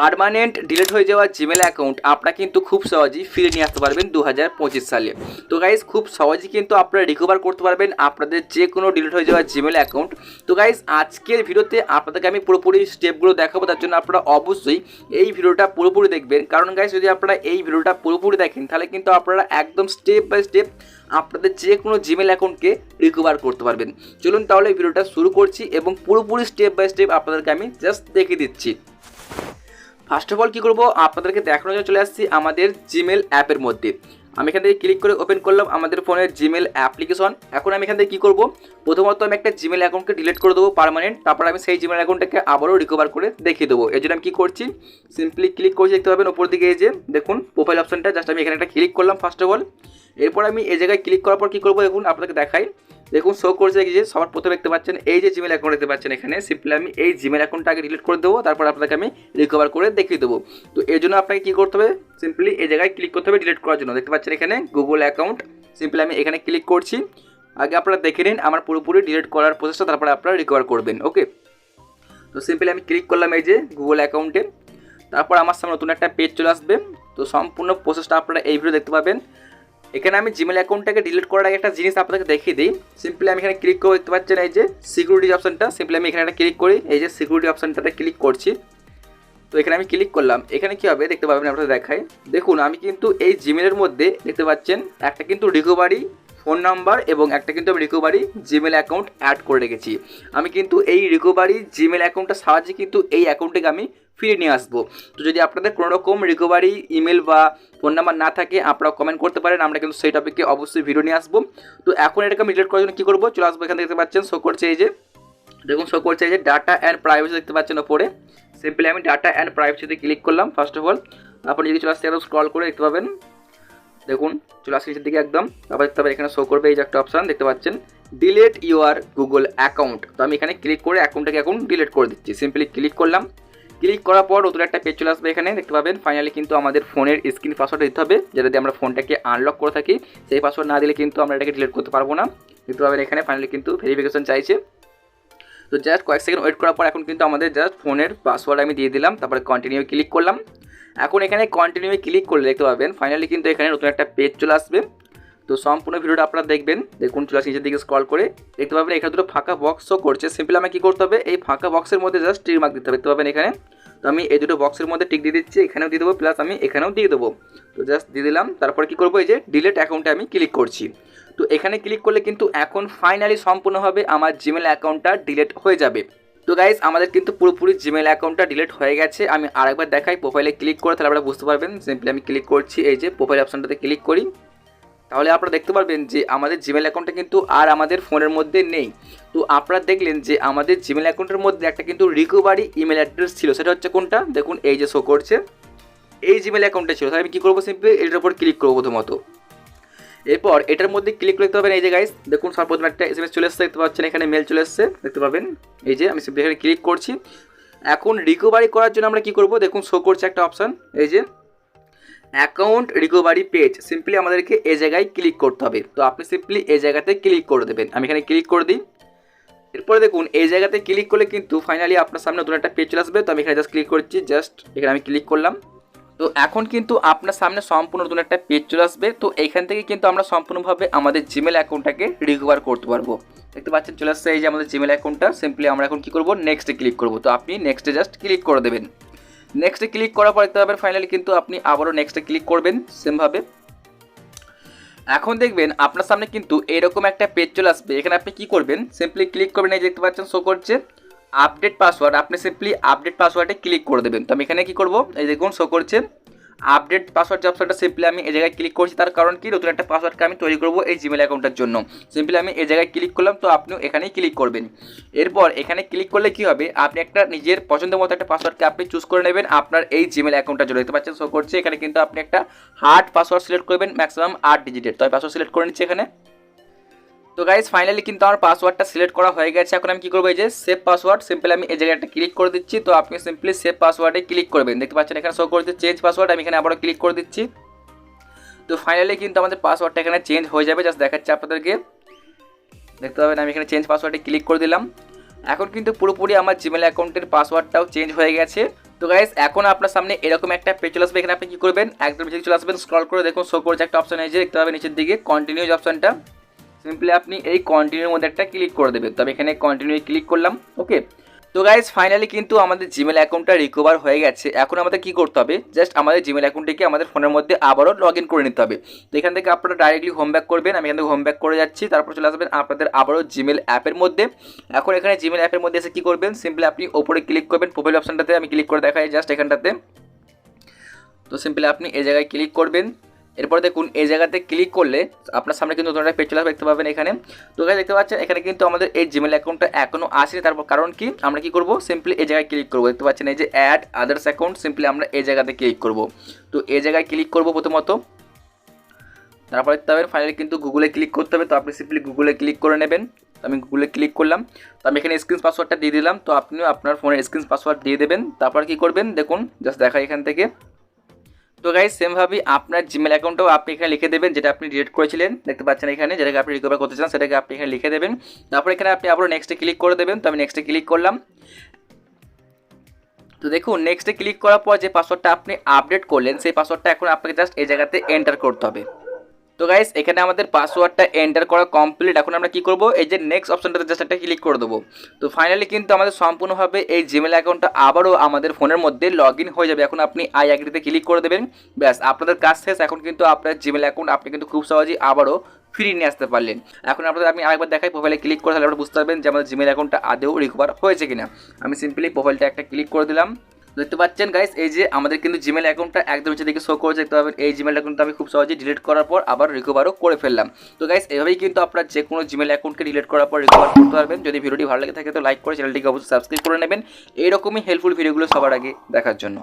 Permanent delete হয়ে যাওয়া Gmail account আপনারা কিন্তু খুব সহজেই ফিরে নিয়ে আসতে পারবেন দু হাজার পঁচিশ সালে। তো গাইজ খুব সহজেই কিন্তু আপনারা রিকভার করতে পারবেন আপনাদের যে কোনো ডিলিট হয়ে যাওয়া জিমেল অ্যাকাউন্ট তো গাইজ আজকের ভিডিওতে আপনাদেরকে আমি পুরোপুরি স্টেপগুলো দেখাবো, তার জন্য আপনারা অবশ্যই এই ভিডিওটা পুরোপুরি দেখবেন। কারণ গাইজ যদি আপনারা এই ভিডিওটা পুরোপুরি দেখেন, তাহলে কিন্তু আপনারা একদম স্টেপ বাই স্টেপ আপনাদের যে কোনো জিমেল অ্যাকাউন্টকে রিকভার করতে পারবেন। চলুন তাহলে ভিডিওটা শুরু করছি এবং পুরোপুরি স্টেপ বাই স্টেপ আপনাদেরকে আমি জাস্ট দেখে দিচ্ছি। ফার্স্ট অফ অল কী করব? আপনাদেরকে দেখানোর জন্য চলে আসছি আমাদের জিমেল অ্যাপের মধ্যে। আমি এখান থেকে ক্লিক করে ওপেন করলাম আমাদের ফোনের জিমেল অ্যাপ্লিকেশন এখন আমি এখান থেকে কী করব? প্রথমত আমি একটা জিমেল অ্যাকাউন্টকে ডিলিট করে দেবো পারমানেন্ট তারপর আমি সেই জিমেল অ্যাকাউন্টটাকে আবারও রিকভার করে দেখিয়ে দেবো। এই জন্য আমি কী করছি? সিম্পলি ক্লিক করছি, দেখতে পাবেন ওপর দিকে যে, দেখুন প্রোফাইল অপশনটা জাস্ট আমি এখানে একটা ক্লিক করলাম ফার্স্ট অফ অল এরপর আমি এই জায়গায় ক্লিক করার পর কী করব? দেখুন, আপনাদেরকে দেখাই। দেখুন শো করছে যে, সবার প্রথমে দেখতে পাচ্ছেন, এই যে জিমেল অ্যাকাউন্ট দেখতে পাচ্ছেন এখানে সিম্পলি আমি এই জিমেল অ্যাকাউন্টটাকে ডিলিট করে দেবো, তারপর আপনাকে আমি রিকভার করে দেখিয়ে দেবো। তো এর জন্য আপনাকে কী করতে হবে? সিম্পলি এই জায়গায় ক্লিক করতে হবে ডিলিট করার জন্য। দেখতে পাচ্ছেন এখানে গুগল অ্যাকাউন্ট সিম্পলি আমি এখানে ক্লিক করছি। আগে আপনারা দেখে নিন, আমার পুরোপুরি ডিলিট করার প্রসেসটা তারপরে আপনারা রিকভার করবেন ওকে তো সিম্পলি আমি ক্লিক করলাম এই যে গুগল অ্যাকাউন্টে তারপর আমার সামনে নতুন একটা পেজ চলে আসবে। তো সম্পূর্ণ প্রসেসটা আপনারা এই ভিডিও দেখতে পাবেন। এখানে আমি জিমেল অ্যাকাউন্টটাকে ডিলিট করার আগে একটা জিনিস আপনাকে দেখিয়ে দিই। সিম্পলি আমি এখানে ক্লিক করে দেখতে পাচ্ছেন এই যে সিকিউরিটি অপশনটা সিম্পলি আমি এখানে একটা ক্লিক করি, এই যে সিকিউরিটি অপশনটাতে ক্লিক করছি। তো এখানে আমি ক্লিক করলাম। এখানে কী হবে দেখতে পাবেন, আপনাদের দেখাই। দেখুন, আমি কিন্তু এই জিমেলের মধ্যে দেখতে পাচ্ছেন, একটা কিন্তু রিকোভারি ফোন নাম্বার এবং একটা কিন্তু আমি রিকোভারি জিমেল অ্যাকাউন্ট অ্যাড করে রেখেছি। আমি কিন্তু এই রিকোভারি জিমেল অ্যাকাউন্টটার সাহায্যে কিন্তু এই অ্যাকাউন্টটাকে আমি ফিরে নিয়ে আসব। তো যদি আপনাদের কোনো রকম রিকভারি ইমেল বা ফোন নাম্বার না থাকে আপনারা কমেন্ট করতে পারেন, আমরা কিন্তু সেই টপিকে অবশ্যই ভিডিও নিয়ে আসব। তো এখন এটাকে আমি ডিলিট করার জন্য কী করব? চলে আসব এখানে দেখতে পাচ্ছেন শো করছে এই যে, দেখুন শো করছে এই যে ডাটা অ্যান্ড প্রাইভেসি দেখতে পাচ্ছেন ওপরে সিম্পলি আমি ডাটা অ্যান্ড প্রাইভেসিতে ক্লিক করলাম ফার্স্ট অফ অল আপনি যদি চলে আসতে স্ক্রল করে দেখতে পাবেন। দেখুন, চলে আসছে নিচের দিকে একদম। তারপর দেখতে পাবেন, এখানে শো করবে এই যে একটা অপশান দেখতে পাচ্ছেন। ডিলেট ইউর গুগল অ্যাকাউন্ট তো আমি এখানে ক্লিক করে অ্যাকাউন্টটাকে এখন ডিলেট করে দিচ্ছি। সিম্পলি ক্লিক করলাম। ক্লিক করার পর নতুন একটা পেজ চলে আসবে এখানে, দেখতে পাবেন। ফাইনালি কিন্তু আমাদের ফোনের স্ক্রিন পাসওয়ার্ড দিতে হবে যেটা দিয়ে আমরা ফোনটাকে আনলক করে থাকি। সেই পাসওয়ার্ড না দিলে কিন্তু আমরা এটাকে ডিলিট করতে পারব না। দেখতে পাবেন এখানে ফাইনালি কিন্তু ভেরিফিকেশন চাইছে। তো জাস্ট কয়েক সেকেন্ড ওয়েট করার পর এখন কিন্তু আমাদের জাস্ট ফোনের পাসওয়ার্ড আমি দিয়ে দিলাম, তারপরে কন্টিনিউ ক্লিক করলাম। এখন এখানে কন্টিনিউ ক্লিক করলে দেখতে পাবেন ফাইনালি কিন্তু এখানে নতুন একটা পেজ চলে আসবে। তো সম্পূর্ণ ভিডিওটা আপনারা দেখবেন। দেখুন, চলে আসছে নিচের দিকে স্ক্রল করে। দেখতে পাবেন এখানে দুটো ফাঁকা বক্সও করছে। সিম্পলি আমাকে কী করতে হবে? এই ফাঁকা বক্সের মধ্যে জাস্ট টিক মার্ক দিতে হবে। দেখতে পাবেন এখানে। তো আমি এই দুটো বক্সের মধ্যে টিক দিয়ে দিচ্ছি। এখানেও দিয়ে দেবো প্লাস আমি এখানেও দিয়ে দেবো। তো জাস্ট দিয়ে দিলাম। তারপরে কী করব? এই যে ডিলেট অ্যাকাউন্টে আমি ক্লিক করছি। তো এখানে ক্লিক করলে কিন্তু এখন ফাইনালি সম্পূর্ণভাবে আমার জিমেল অ্যাকাউন্টটা ডিলেট হয়ে যাবে। তো গাইজ আমাদের কিন্তু পুরোপুরি জিমেল অ্যাকাউন্টটা ডিলিট হয়ে গেছে। আমি আরেকবার দেখাই প্রোফাইলে ক্লিক করে তাহলে আপনারা বুঝতে পারবেন। সিম্পলি আমি ক্লিক করছি। এই যে প্রোফাইল অপশনটাতে ক্লিক করি। তাহলে আপনারা দেখতে পারবেন যে আমাদের জিমেল অ্যাকাউন্টটা কিন্তু আর আমাদের ফোনের মধ্যে নেই। তো আপনারা দেখলেন যে আমাদের জিমেল অ্যাকাউন্টের মধ্যে একটা কিন্তু রিকোভারি ইমেল অ্যাড্রেস ছিল। সেটা হচ্ছে কোনটা? দেখুন, এই যে শো করছে। এই জিমেল অ্যাকাউন্টটা ছিল। তাহলে আমি কী করব সিম্পলি এটার উপর ক্লিক করব প্রথমত। এরপর এটার মধ্যে ক্লিক করতে পাবেন এই যে গাইস দেখুন সর্বপ্রথম একটা এস এম এস চলে এসছে, দেখতে পাচ্ছেন এখানে মেল চলে এসছে, দেখতে পাবেন। এই যে আমি সিম্পলি এখানে ক্লিক করছি। এখন রিকভারি করার জন্য আমরা কী করব? দেখুন শো করছে একটা অপশান এই যে অ্যাকাউন্ট রিকভারি পেজ। সিম্পলি আমাদেরকে এ জায়গায় ক্লিক করতে হবে। তো আপনি সিম্পলি এই জায়গাতে ক্লিক করে দেবেন। আমি এখানে ক্লিক করে দিই। এরপরে দেখুন, এই জায়গাতে ক্লিক করলে কিন্তু ফাইনালি আপনার সামনে নতুন একটা পেজ চলে আসবে। তো আমি এখানে জাস্ট ক্লিক করছি জাস্ট এখানে আমি ক্লিক করলাম। তো এখন কিন্তু আপনার সামনে সম্পূর্ণ নতুন একটা পেজ চলে আসবে। তো এইখান থেকে কিন্তু আমরা সম্পূর্ণভাবে আমাদের জিমেল অ্যাকাউন্টটাকে রিকভার করতে পারব। দেখতে পাচ্ছেন, চলে আসছে এই যে আমাদের জিমেল অ্যাকাউন্টটা। সিম্পলি আমরা এখন কী করব? নেক্সটে ক্লিক করব। তো আপনি নেক্সটে জাস্ট ক্লিক করে দেবেন। নেক্সটে ক্লিক করার পর দেখতে পাবেন ফাইনালি কিন্তু আপনি আবারও নেক্সটে ক্লিক করবেন সেমভাবে এখন দেখবেন আপনার সামনে কিন্তু এরকম একটা পেজ চলে আসবে, এখানে আপনি কি করবেন? সিম্পলি ক্লিক করবেন, এই দেখতে পাচ্ছেন শো করছে। আপডেট পাসওয়ার্ড আপনি সিম্পলি আপডেট পাসওয়ার্ডে ক্লিক করে দেবেন। তো আমি এখানে কি করব? এই দেখুন শো করছে। আপডেট পাসওয়ার্ড যে অপশনটা সিম্পলি আমি এই জায়গায় ক্লিক করছি, তার কারণ কি? নতুন একটা পাসওয়ার্ডকে আমি তৈরি করব এই জিমেল অ্যাকাউন্টের জন্য। সিম্পলি আমি এই জায়গায় ক্লিক করলাম, তো আপনিও এখানেই ক্লিক করবেন। এরপর এখানে ক্লিক করলে কি হবে? আপনি একটা নিজের পছন্দ মতো একটা পাসওয়ার্ডকে আপনি চুজ করে নেবেন আপনার এই জিমেল অ্যাকাউন্টটা জন্য। দেখতে পাচ্ছেন শো করছে। এখানে কিন্তু আপনি একটা হার্ড পাসওয়ার্ড সিলেক্ট করবেন ম্যাক্সিমাম আট ডিজিটের তো আমি পাসওয়ার্ড সিলেক্ট করে নিচ্ছি এখানে। তো গাইজ ফাইনালি কিন্তু আমার পাসওয়ার্ডটা সিলেক্ট করা হয়ে গেছে। এখন আমি কী করব, এই যে সেভ পাসওয়ার্ড সিম্পলি আমি এই জায়গায় একটা ক্লিক করে দিচ্ছি। তো আপনি সিম্পলি সেভ পাসওয়ার্ডে ক্লিক করবেন। দেখতে পাচ্ছেন, এখানে শো করছে চেঞ্জ পাসওয়ার্ড আমি এখানে আবারও ক্লিক করে দিচ্ছি। তো ফাইনালি কিন্তু আমাদের পাসওয়ার্ডটা এখানে চেঞ্জ হয়ে যাবে। জাস্ট দেখাচ্ছি আপনাদেরকে। দেখতে পাবেন, আমি এখানে চেঞ্জ পাসওয়ার্ডে ক্লিক করে দিলাম। এখন কিন্তু পুরোপুরি আমার জিমেল অ্যাকাউন্টের পাসওয়ার্ডটাও চেঞ্জ হয়ে গেছে। তো গাইজ এখন আপনার সামনে এরকম একটা পেজ চলে আসবে। এখানে আপনি কি করবেন, একদম নিচে চলে আসবেন। স্ক্রল করে দেখুন শো করছে একটা অপশন আছে। দেখতে পাবেন নিচের দিকে কন্টিনিউজ অপশনটা সিম্পলি আপনি এই কন্টিনিউর মধ্যে একটা ক্লিক করে দেবেন। তবে এখানে কন্টিনিউ ক্লিক করলাম ওকে তো গাইজ ফাইনালি কিন্তু আমাদের জিমেল অ্যাকাউন্টটা রিকভার হয়ে গেছে। এখন আমাদের কি করতে হবে? জাস্ট আমাদের জিমেল অ্যাকাউন্টটিকে আমাদের ফোনের মধ্যে আবারও লগ ইন করে নিতে হবে। তো এখান থেকে আপনারা ডাইরেক্টলি হোম ব্যাক করবেন। আমি এখান থেকে হোম ব্যাক করে যাচ্ছি। তারপর চলে আসবেন আপনাদের আবারও জিমেল অ্যাপের মধ্যে। এখন এখানে জিমেল অ্যাপের মধ্যে এসে কী করবেন? সিম্পলি আপনি ওপরে ক্লিক করবেন। প্রোফাইল অপশনটাতে আমি ক্লিক করে দেখাই জাস্ট এখানটাতে। তো সিম্পলি আপনি এই জায়গায় ক্লিক করবেন। এরপর দেখুন, এই জায়গাতে ক্লিক করলে আপনার সামনে কিন্তু নতুন একটা পেজ দেখতে পাবেন এখানে। তো এখানে দেখতে পাচ্ছেন, এখানে কিন্তু আমাদের এই জিমেল অ্যাকাউন্টটা এখনও আসেনি। তারপর কারণ কি? আমরা কি করব? সিম্পলি এই জায়গায় ক্লিক করব। দেখতে পাচ্ছেন, এই যে অ্যাড আদার্স অ্যাকাউন্ট সিম্পলি আমরা এই জায়গাতে ক্লিক করব। তো এই জায়গায় ক্লিক করব প্রথমত। তারপর দেখতে পাবেন ফাইনালি কিন্তু গুগলে ক্লিক করতে হবে। তো আপনি সিম্পলি গুগলে ক্লিক করে নেবেন। আমি গুগলে ক্লিক করলাম। তো আমি এখানে স্ক্রিন পাসওয়ার্ডটা দিয়ে দিলাম। তো আপনিও আপনার ফোনের স্ক্রিন পাসওয়ার্ড দিয়ে দেবেন। তারপর কি করবেন? দেখুন জাস্ট দেখা এখান থেকে। তো গাইজ সেমভাবে আপনার জিমেল অ্যাকাউন্টটাও আপনি এখানে লিখে দেবেন যেটা আপনি ডিলিট করেছিলেন। দেখতে পাচ্ছেন এখানে, যেটাকে আপনি রিকভার করতে চান, সেটাকে আপনি এখানে লিখে দেবেন। তারপর এখানে আপনি আবার নেক্সটে ক্লিক করে দেবেন, তো আমি নেক্সটে ক্লিক করলাম। তো দেখুন নেক্সটে ক্লিক করার পর যে পাসওয়ার্ডটা আপনি আপডেট করলেন, সেই পাসওয়ার্ডটা এখন আপনাকে জাস্ট এই জায়গাতে এন্টার করতে হবে। তো গাইস এখানে আমাদের পাসওয়ার্ডটা এন্টার করা কমপ্লিট এখন আমরা কি করব? এই যে নেক্সট অপশনটাতে জাস্ট একটা ক্লিক করে দেবো। তো ফাইনালি কিন্তু আমাদের সম্পূর্ণভাবে এই জিমেল অ্যাকাউন্টটা আবারও আমাদের ফোনের মধ্যে লগ হয়ে যাবে। এখন আপনি আই অ্যাগ্রিতে ক্লিক করে দেবেন। ব্যাস, আপনাদের কাজ শেষ। এখন কিন্তু আপনার জিমেল অ্যাকাউন্ট আপনি কিন্তু খুব সহজেই আবারও ফ্রি নিয়ে আসতে পারলেন। এখন আপনাদের আমি আরেকবার দেখাই প্রোফাইলে ক্লিক করে তাহলে আপনারা বুঝতে পারবেন যে আমাদের জিমেল অ্যাকাউন্টটা আদেও রিকভার হয়েছে কিনা। আমি সিম্পলি প্রোফাইলটা একটা ক্লিক করে দিলাম। দেখতে পাচ্ছেন গাইস এই যে আমাদের কিন্তু জিমেল অ্যাকাউন্টটা একদম নিচে দেখে শো করে দেখতে পাবেন। এই জিমেল অ্যাকাউন্টটা আমি খুব সহজে ডিলিট করার পর আবার রিকভারও করে ফেললাম। তো গাইস এভাবেই কিন্তু আপনার যে কোনো জিমেল অ্যাকাউন্টকে ডিলিট করার পর রিকভার করতে পারবেন। যদি ভিডিওটি ভালো লাগে থাকে, তো লাইক করে চ্যানেলটিকে অবশ্যই সাবস্ক্রাইব করে নেবেন। এইরকমই হেল্পফুল ভিডিওগুলো সবার আগে দেখার জন্য।